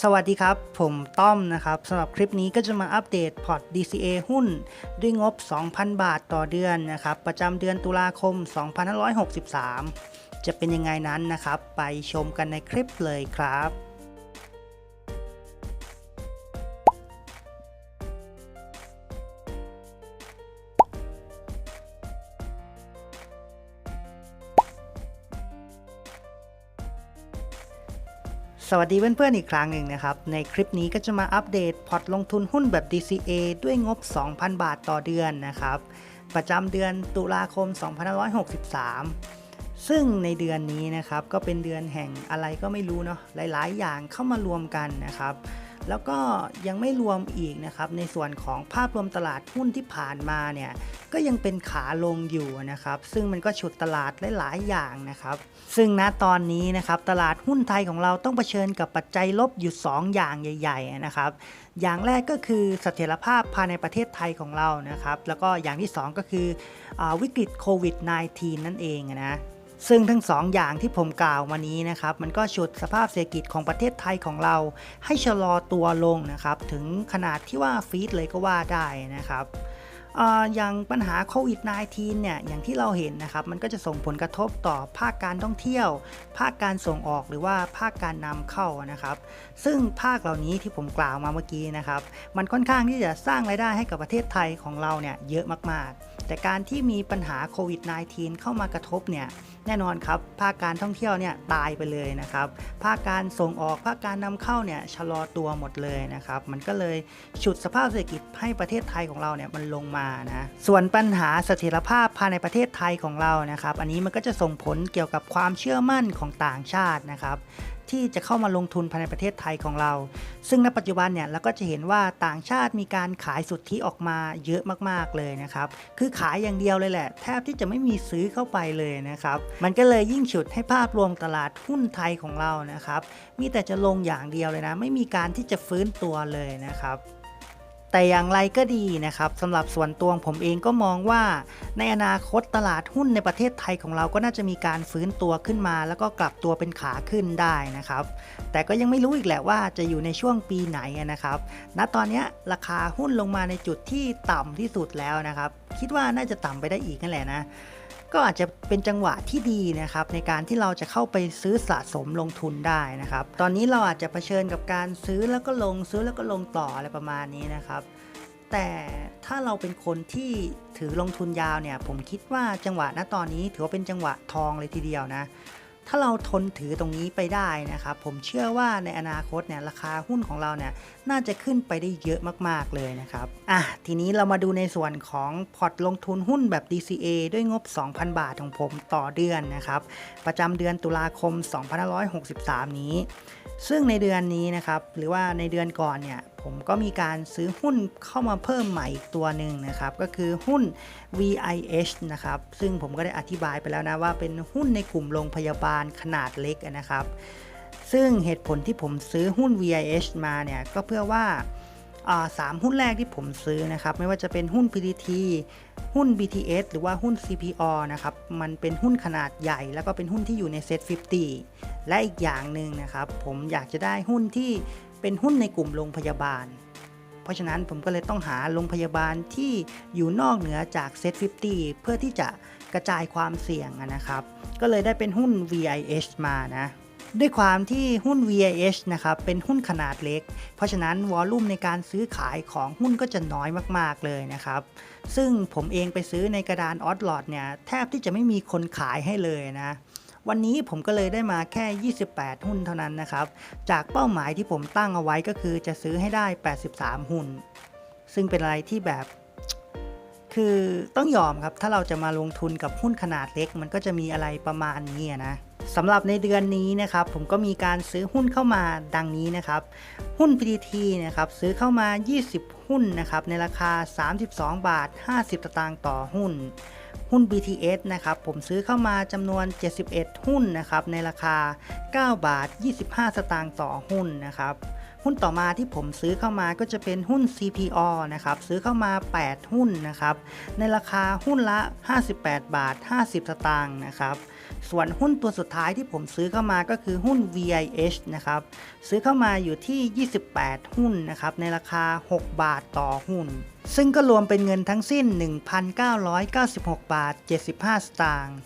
สวัสดีครับ ผมต้อมนะครับสำหรับคลิปนี้ก็จะมาอัปเดตพอร์ต DCA หุ้น ด้วยงบ 2,000 บาทต่อเดือนนะครับ ประจำเดือนตุลาคม 2563 จะเป็นยังไงนั้นนะครับ ไปชมกันในคลิปเลยครับ สวัสดีเพื่อนๆอีกครั้งหนึ่งนะครับ ในคลิปนี้ก็จะมาอัปเดตพอร์ตลงทุนหุ้นแบบ DCA ด้วยงบ 2,000 บาทต่อเดือนนะครับ ประจำเดือนตุลาคม 2563 ซึ่งในเดือนนี้นะครับก็เป็นเดือนแห่งอะไรก็ไม่รู้เนาะหลายๆ อย่างเข้ามารวมกันนะครับ แล้วก็ยังไม่รวมอีกนะครับในส่วนของภาพรวมตลาดหุ้นที่ผ่านมาเนี่ยก็ยังเป็นขาลงอยู่นะครับ ซึ่งมันก็ฉุดตลาดหลายๆอย่างนะครับ ซึ่งณตอนนี้นะครับตลาดหุ้นไทยของเราต้องเผชิญกับปัจจัยลบอยู่ 2 อย่างใหญ่ ๆ นะครับ อย่างแรกก็คือเสถียรภาพภายในประเทศไทยของเรานะครับ แล้วก็อย่างที่ 2 ก็คืออวิกฤตโควิด -19 นั่นเองนะ ซึ่งทั้งสองอย่างที่ผมกล่าวมานี้นะครับมันก็ฉุดสภาพเศรษฐกิจของประเทศไทยของเรา ให้ชะลอตัวลงนะครับถึงขนาดที่ว่าฟีดเลยก็ว่าได้นะครับอย่างปัญหาโควิด -19 เนี่ยอย่างที่เราเห็นนะครับมันก็จะส่งผลกระทบต่อภาคการท่องเที่ยว ภาคการส่งออกหรือว่าภาคการนำเข้านะครับ ซึ่งภาคเหล่านี้ที่ผมกล่าวมาเมื่อกี้นะครับ มันค่อนข้างที่จะสร้างรายได้ให้กับประเทศไทยของเราเนี่ยเยอะมากๆ แต่การที่มีปัญหาโควิด -19 เข้ามากระทบเนี่ยแน่นอนครับ ภาคการท่องเที่ยวเนี่ยตายไปเลยนะครับ ภาคการส่งออก ภาคการนำเข้าเนี่ยชะลอตัวหมดเลยนะครับ มันก็เลยฉุดสภาพเศรษฐกิจให้ประเทศไทยของเราเนี่ยมันลงมานะ ส่วนปัญหาเสถียรภาพภายในประเทศไทยของเรานะครับ อันนี้มันก็จะส่งผลเกี่ยวกับความเชื่อมั่นของต่างชาตินะครับที่จะเข้ามาลงทุนภายในประเทศไทยของเรา ซึ่งณปัจจุบันเนี่ยเราก็จะเห็นว่าต่างชาติมีการขายสุทธิออกมาเยอะมากๆเลยนะครับ คือขายอย่างเดียวเลยแหละ แทบที่จะไม่มีซื้อเข้าไปเลยนะครับ มันก็เลยยิ่งฉุดให้ภาพรวมตลาดหุ้นไทยของเรานะครับ มีแต่จะลงอย่างเดียวเลยนะ ไม่มีการที่จะฟื้นตัวเลยนะครับ แต่อย่างไรก็ดีนะครับสำหรับส่วนตัวผมเองก็มองว่าในอนาคตตลาดหุ้นในประเทศไทยของเราก็น่าจะมีการฟื้นตัวขึ้นมา แล้วก็กลับตัวเป็นขาขึ้นได้นะครับ แต่ก็ยังไม่รู้อีกแหละว่าจะอยู่ในช่วงปีไหนนะครับ ณตอนนี้ราคาหุ้นลงมาในจุดที่ต่ำที่สุดแล้วนะครับ คิดว่าน่าจะต่ำไปได้อีกนั่นแหละนะ ก็อาจจะเป็นจังหวะที่ดีนะครับในการที่เราจะเข้าไปซื้อสะสมลงทุนได้นะครับตอนนี้เราอาจจะเผชิญกับการซื้อแล้วก็ลงซื้อแล้วก็ลงต่ออะไรประมาณนี้นะครับแต่ถ้าเราเป็นคนที่ถือลงทุนยาวเนี่ยผมคิดว่าจังหวะณตอนนี้ถือว่าเป็นจังหวะทองเลยทีเดียวนะ ถ้าเราทนถือตรงนี้ไปได้นะครับ ผมเชื่อว่าในอนาคตเนี่ยราคาหุ้นของเราเนี่ยน่าจะขึ้นไปได้เยอะมากๆเลยนะครับอะทีนี้เรามาดูในส่วนของพอร์ตลงทุนหุ้นแบบ DCA ด้วยงบ 2,000 บาทของผมต่อเดือนนะครับ ประจำเดือนตุลาคม 2563 นี้ ซึ่งในเดือนนี้นะครับหรือว่าในเดือนก่อนเนี่ยผมก็มีการซื้อหุ้นเข้ามาเพิ่มใหม่อีกตัวหนึ่งนะครับ ก็คือหุ้น VIH นะครับ ซึ่งผมก็ได้อธิบายไปแล้วนะว่าเป็นหุ้นในกลุ่มโรงพยาบาลขนาดเล็กนะครับ ซึ่งเหตุผลที่ผมซื้อหุ้น VIH มาเนี่ยก็เพื่อว่า สามหุ้นแรกที่ผมซื้อนะครับ ไม่ว่าจะเป็นหุ้น PTT หุ้น BTS หรือว่าหุ้น CPO นะครับ มันเป็นหุ้นขนาดใหญ่ แล้วก็เป็นหุ้นที่อยู่ในเซ็ต50 และอีกอย่างหนึ่งนะครับ ผมอยากจะได้หุ้นที่เป็นหุ้นในกลุ่มโรงพยาบาล เพราะฉะนั้นผมก็เลยต้องหาโรงพยาบาลที่อยู่นอกเหนือจากเซ็ต50 เพื่อที่จะกระจายความเสี่ยงนะครับ ก็เลยได้เป็นหุ้น VIH มานะ ด้วยความที่หุ้น VIH นะครับเป็นหุ้นขนาดเล็ก เพราะฉะนั้นวอลลุ่มในการซื้อขายของหุ้นก็จะน้อยมากๆเลยนะครับ ซึ่งผมเองไปซื้อในกระดานออ l ลอดเนี่ยแทบที่จะไม่มีคนขายให้เลยนะวันนี้ผมก็เลยได้มาแค่ 28 หุ้นเท่านั้นนะครับ จากเป้าหมายที่ผมตั้งเอาไว้ก็คือจะซื้อให้ได้ 83 หุ้น ซึ่งเป็นอะไรที่แบบ คือต้องยอมครับถ้าเราจะมาลงทุนกับหุ้นขนาดเล็ก มันก็จะมีอะไรประมาณนี้นะสำหรับในเดือนนี้นะครับผมก็มีการซื้อหุ้นเข้ามาดังนี้นะครับหุ้น PTT นะครับซื้อเข้ามา 20 หุ้นนะครับในราคา 32 บาท 50สตางค์ต่อหุ้น หุ้น BTS นะครับผมซื้อเข้ามาจำนวน 71 หุ้นนะครับในราคา 9 บาท 25 สตางค์ต่อหุ้นนะครับ หุ้นต่อมาที่ผมซื้อเข้ามาก็จะเป็นหุ้น CPO นะครับ ซื้อเข้ามา 8 หุ้นนะครับ ในราคาหุ้นละ 58 บาท 50 สตางค์นะครับ ส่วนหุ้นตัวสุดท้ายที่ผมซื้อเข้ามาก็คือหุ้น VIH นะครับ ซื้อเข้ามาอยู่ที่ 28 หุ้นนะครับ ในราคา 6 บาทต่อหุ้น ซึ่งก็รวมเป็นเงินทั้งสิ้น 1,996 บาท 75 สตางค์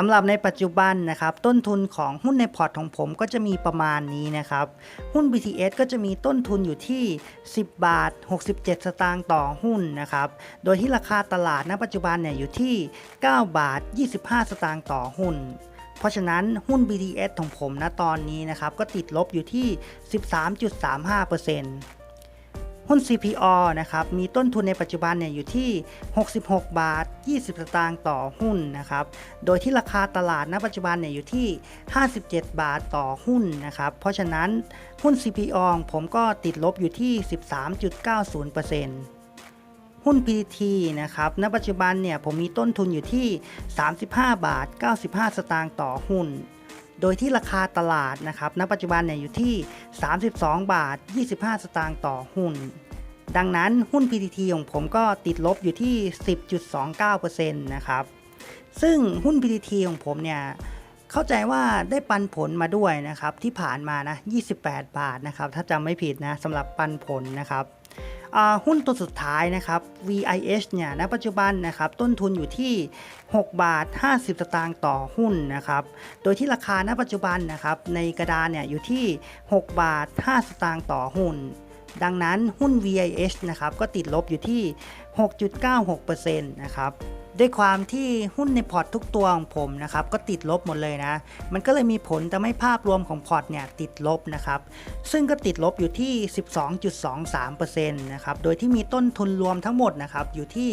สำหรับในปัจจุบันนะครับ ต้นทุนของหุ้นในพอร์ตของผมก็จะมีประมาณนี้นะครับ หุ้น BTS ก็จะมีต้นทุนอยู่ที่ 10 บาท 67 สตางค์ต่อหุ้นนะครับ โดยที่ราคาตลาดณปัจจุบันเนี่ยอยู่ที่ 9 บาท 25 สตางค์ต่อหุ้นเพราะฉะนั้นหุ้น BTS ของผมณตอนนี้นะครับ ก็ติดลบอยู่ที่ 13.35% หุ้น CPO นะครับ มีต้นทุนในปัจจุบันเนี่ยอยู่ที่ 66 บาท 20 สตางค์ต่อหุ้นนะครับ โดยที่ราคาตลาดณปัจจุบันเนี่ยอยู่ที่ 57 บาทต่อหุ้นนะครับ เพราะฉะนั้นหุ้น CPO ผมก็ติดลบอยู่ที่ 13.90%หุ้น PTT นะครับ ณ ปัจจุบันเนี่ยผมมีต้นทุนอยู่ที่ 35 บาท 95 สตางค์ต่อหุ้น โดยที่ราคาตลาดนะครับณปัจจุบันเนี่ยอยู่ที่ 32 บาท 25 สตางค์ต่อหุ้น ดังนั้นหุ้น PTT ของผมก็ติดลบอยู่ที่ 10.29%นะครับ ซึ่งหุ้น PTT ของผมเนี่ยเข้าใจว่าได้ปันผลมาด้วยนะครับที่ผ่านมานะ 28 บาทนะครับถ้าจำไม่ผิดนะสำหรับปันผลนะครับ หุ้นตัวสุดท้ายนะครับ VIH เนี่ยณปัจจุบันนะครับต้นทุนอยู่ที่ 6 บาท 50สตางค์ต่อหุ้นนะครับ โดยที่ราคาณปัจจุบันนะครับในกระดานเนี่ยอยู่ที่ 6 บาท 5 สตางค์ต่อหุ้น ดังนั้นหุ้น VIH นะครับก็ติดลบอยู่ที่ 6.96%นะครับ ด้วยความที่หุ้นในพอร์ตทุกตัวของผมนะครับก็ติดลบหมดเลยนะ มันก็เลยมีผลทำให้ภาพรวมของพอร์ตเนี่ยติดลบนะครับซึ่งก็ติดลบอยู่ที่ 12.23%นะครับโดยที่มีต้นทุนรวมทั้งหมดนะครับอยู่ที่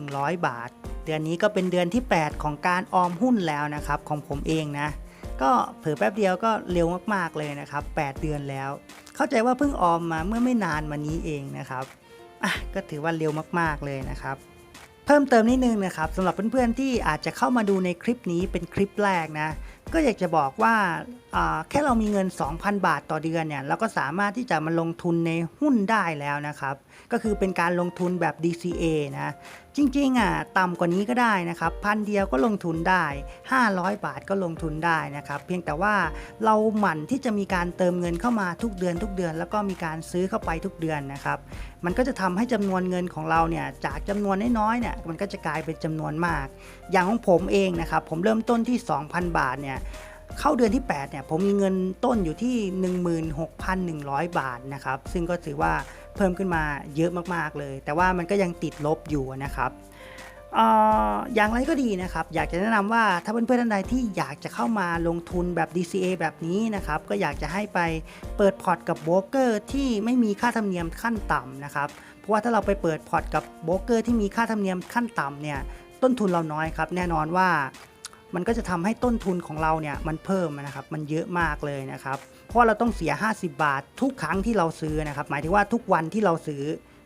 16,100 บาท เดือนนี้ก็เป็นเดือนที่ 8 ของการออมหุ้นแล้วนะครับของผมเองนะก็เผื่อแป๊บเดียวก็เร็วมากๆเลยนะครับ 8 เดือนแล้ว เข้าใจว่าเพิ่งออมมาเมื่อไม่นานมานี้เองนะครับอะก็ถือว่าเร็วมากๆเลยนะครับ เพิ่มเติมนิดนึงนะครับสำหรับเพื่อนๆที่อาจจะเข้ามาดูในคลิปนี้เป็นคลิปแรกนะ ก็อยากจะบอกว่าอ่า แค่เรามีเงิน 2,000 บาทต่อเดือนเนี่ยเราก็สามารถที่จะมาลงทุนในหุ้นได้แล้วนะครับ ก็คือเป็นการลงทุนแบบ DCA นะจริงๆอะต่ำกว่านี้ก็ได้นะครับพันเดียวก็ลงทุนได้ 500 บาทก็ลงทุนได้นะครับ เพียงแต่ว่าเราหมั่นที่จะมีการเติมเงินเข้ามาทุกเดือนทุกเดือน แล้วก็มีการซื้อเข้าไปทุกเดือนนะครับ มันก็จะทำให้จำนวนเงินของเราเนี่ยจากจำนวนน้อยๆเนี่ยมันก็จะกลายเป็นจำนวนมาก อย่างของผมเองนะครับผมเริ่มต้นที่ 2,000 บาทเนี่ย เข้าเดือนที่8เนี่ยผมมีเงินต้นอยู่ที่ 16,100 บาทนะครับ ซึ่งก็ถือว่าเพิ่มขึ้นมาเยอะมากๆเลย แต่ว่ามันก็ยังติดลบอยู่นะครับเอ่ออย่างไรก็ดีนะครับ อยากจะแนะนำว่าถ้าเพื่อนๆท่านใดที่อยากจะเข้ามาลงทุนแบบ DCA แบบนี้นะครับ ก็อยากจะให้ไปเปิดพอร์ตกับโบรกเกอร์ที่ไม่มีค่าธรรมเนียมขั้นต่ำนะครับ เพราะว่าถ้าเราไปเปิดพอร์ตกับโบรกเกอร์ที่มีค่าธรรมเนียมขั้นต่ำเนี่ยต้นทุนเราน้อยครับ แน่นอนว่า มันก็จะทำให้ต้นทุนของเราเนี่ยมันเพิ่มนะครับมันเยอะมากเลยนะครับ เพราะเราต้องเสีย 50 บาท ทุกครั้งที่เราซื้อนะครับ หมายถึงว่าทุกวันที่เราซื้อ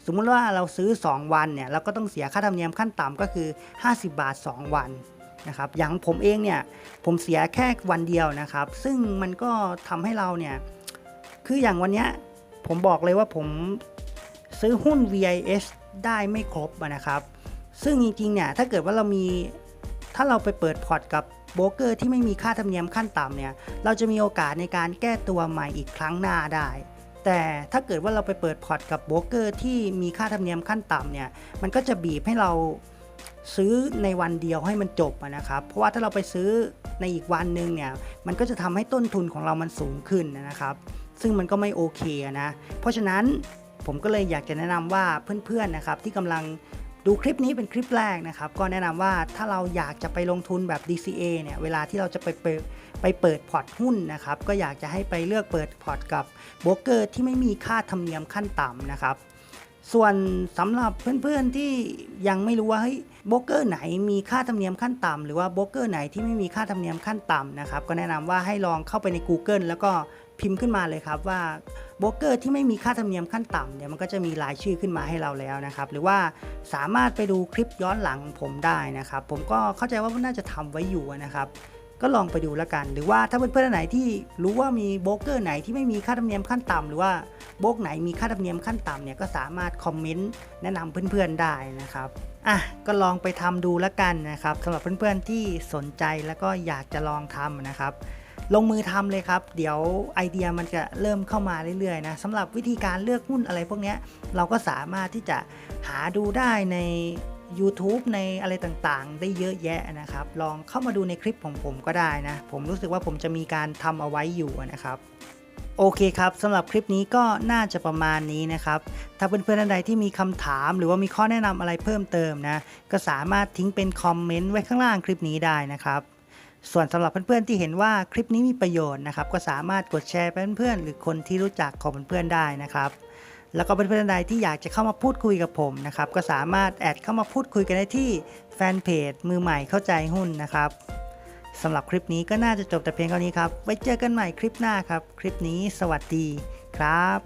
สมมุติว่าเราซื้อ 2 วันเนี่ยเราก็ต้องเสียค่าธรรมเนียมขั้นต่ำก็คือ 50 บาท 2 วันนะครับอย่างผมเองเนี่ยผมเสียแค่วันเดียวนะครับ ซึ่งมันก็ทำให้เราเนี่ยคืออย่างวันเนี้ยผมบอกเลยว่าผมซื้อหุ้น VIS ได้ไม่ครบนะครับ ซึ่งจริงๆเนี่ยถ้าเกิดว่าเรามี ถ้าเราไปเปิดพอร์ตกับโบรกเกอร์ที่ไม่มีค่าธรรมเนียมขั้นต่ำเนี่ย เราจะมีโอกาสในการแก้ตัวใหม่อีกครั้งหน้าได้ แต่ถ้าเกิดว่าเราไปเปิดพอร์ตกับโบรกเกอร์ที่มีค่าธรรมเนียมขั้นต่ำเนี่ย มันก็จะบีบให้เราซื้อในวันเดียวให้มันจบนะครับ เพราะว่าถ้าเราไปซื้อในอีกวันหนึ่งเนี่ย มันก็จะทำให้ต้นทุนของเรามันสูงขึ้นนะครับ ซึ่งมันก็ไม่โอเคนะ เพราะฉะนั้นผมก็เลยอยากจะแนะนำว่าเพื่อนๆนะครับที่กำลัง ดูคลิปนี้เป็นคลิปแรกนะครับ ก็แนะนำว่าถ้าเราอยากจะไปลงทุนแบบ DCA เนี่ยเวลาที่เราจะไปเปิดไปเปิดพอร์ตหุ้นนะครับก็อยากจะให้ไปเลือกเปิดพอร์ตกับโบรกเกอร์ที่ไม่มีค่าธรรมเนียมขั้นต่ำนะครับส่วนสำหรับเพื่อนๆที่ยังไม่รู้ว่าเฮ้ยโบรกเกอร์ไหนมีค่าธรรมเนียมขั้นต่ำหรือว่าโบรกเกอร์ไหนที่ไม่มีค่าธรรมเนียมขั้นต่ำนะครับก็แนะนำว่าให้ลองเข้าไปใน Google แล้วก็ พิมพ์ขึ้นมาเลยครับว่าโบรกเกอร์ที่ไม่มีค่าธรรมเนียมขั้นต่ำเนี่ยมันก็จะมีรายชื่อขึ้นมาให้เราแล้วนะครับ หรือว่าสามารถไปดูคลิปย้อนหลังผมได้นะครับ ผมก็เข้าใจว่าน่าจะทำไว้อยู่นะครับก็ลองไปดูแล้วกัน หรือว่าถ้าเพื่อนๆไหนที่รู้ว่ามีโบรกเกอร์ไหนที่ไม่มีค่าธรรมเนียมขั้นต่ำหรือว่าโบรกไหนมีค่าธรรมเนียมขั้นต่ำเนี่ยก็สามารถคอมเมนต์แนะนำเพื่อนๆได้นะครับอะก็ลองไปทำดูแล้วกันนะครับสำหรับเพื่อนๆที่สนใจแล้วก็อยากจะลองทำนะครับ ลงมือทำเลยครับ เดี๋ยวไอเดียมันจะเริ่มเข้ามาเรื่อยๆนะสำหรับวิธีการเลือกหุ้นอะไรพวกนี้เราก็สามารถที่จะหาดูได้ใน YouTube ในอะไรต่างๆ ได้เยอะแยะนะครับ ลองเข้ามาดูในคลิปของผมก็ได้นะ ผมรู้สึกว่าผมจะมีการทำเอาไว้อยู่นะครับโอเคครับสำหรับคลิปนี้ก็น่าจะประมาณนี้นะครับ ถ้าเพื่อนๆท่านใดที่มีคำถามหรือว่ามีข้อแนะนำอะไรเพิ่มเติมนะ ก็สามารถทิ้งเป็นคอมเมนต์ไว้ข้างล่างคลิปนี้ได้นะครับ ส่วนสำหรับเพื่อนๆที่เห็นว่าคลิปนี้มีประโยชน์นะครับก็สามารถกดแชร์ไปเพื่อนๆหรือคนที่รู้จักของเพื่อนๆได้นะครับแล้วก็เพื่อนๆใดที่อยากจะเข้ามาพูดคุยกับผมนะครับก็สามารถแอดเข้ามาพูดคุยกันได้ที่แฟนเพจมือใหม่เข้าใจหุ้นนะครับสำหรับคลิปนี้ก็น่าจะจบแต่เพียงเท่านี้ครับ ไว้เจอกันใหม่คลิปหน้าครับ คลิปนี้สวัสดีครับ